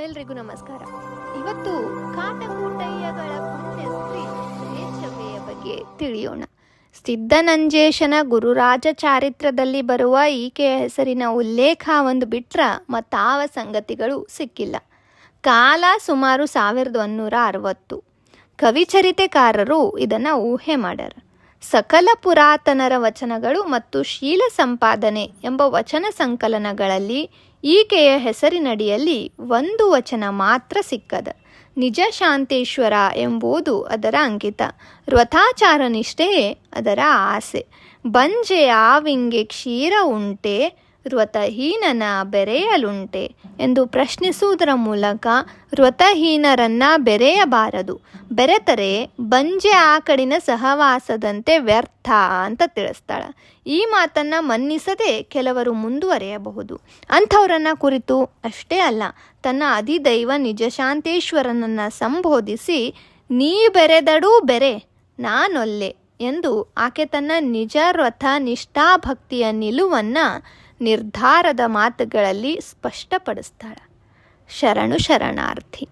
ಎಲ್ರಿಗೂ ನಮಸ್ಕಾರ. ಇವತ್ತು ಕಾಟಕೂಟಯ್ಯಗಳ ಪುಣ್ಯಶ್ರೀ ಬಗ್ಗೆ ತಿಳಿಯೋಣ. ಸಿದ್ಧನಂಜೇಶನ ಗುರುರಾಜ ಚಾರಿತ್ರದಲ್ಲಿ ಬರುವ ಈಕೆಯ ಹೆಸರಿನ ಉಲ್ಲೇಖ ಒಂದು ಬಿಟ್ರ ಮತ್ತಾವ ಸಂಗತಿಗಳು ಸಿಕ್ಕಿಲ್ಲ. ಕಾಲ ಸುಮಾರು ಸಾವಿರದ ಒನ್ನೂರ ಅರವತ್ತು. ಕವಿಚರಿತೆಕಾರರು ಇದನ್ನು ಊಹೆ ಮಾಡ್ಯಾರ ಸಕಲ ಪುರಾತನರ ವಚನಗಳು ಮತ್ತು ಶೀಲ ಸಂಪಾದನೆ ಎಂಬ ವಚನ ಸಂಕಲನಗಳಲ್ಲಿ ಈಕೆಯ ಹೆಸರಿನಡಿಯಲ್ಲಿ ಒಂದು ವಚನ ಮಾತ್ರ ಸಿಕ್ಕದ. ನಿಜ ಶಾಂತೇಶ್ವರ ಎಂಬುದು ಅದರ ಅಂಕಿತ. ವ್ರತಾಚಾರ ನಿಷ್ಠೆಯೇ ಅದರ ಆಸೆ. ಬಂಜೆ ಆವಿಂಗೆ ಕ್ಷೀರ ಉಂಟೆ ವ್ರತಹೀನನ ಬೆರೆಯಲುಂಟೆ ಎಂದು ಪ್ರಶ್ನಿಸುವುದರ ಮೂಲಕ ವ್ರತಹೀನರನ್ನ ಬೆರೆಯಬಾರದು. ಬೆರೆತರೆ ಬಂಜೆ ಆಕಡಿನ ಸಹವಾಸದಂತೆ ವ್ಯರ್ಥ ಅಂತ ತಿಳಿಸ್ತಾಳ. ಈ ಮಾತನ್ನ ಮನ್ನಿಸದೆ ಕೆಲವರು ಮುಂದುವರೆಯಬಹುದು. ಅಂಥವರನ್ನ ಕುರಿತು ಅಷ್ಟೇ ಅಲ್ಲ, ತನ್ನ ಅಧಿದೈವ ನಿಜಶಾಂತೇಶ್ವರನನ್ನ ಸಂಬೋಧಿಸಿ, ನೀ ಬೆರೆದಡೂ ಬೆರೆ, ನಾನೊಲ್ಲೆ ಎಂದು ಆಕೆ ತನ್ನ ನಿಜ ವ್ರತ ನಿಷ್ಠಾಭಕ್ತಿಯ ನಿಲುವನ್ನ ನಿರ್ಧಾರದ ಮಾತುಗಳಲ್ಲಿ ಸ್ಪಷ್ಟಪಡಿಸ್ತಾಳೆ. ಶರಣು ಶರಣಾರ್ಥಿ.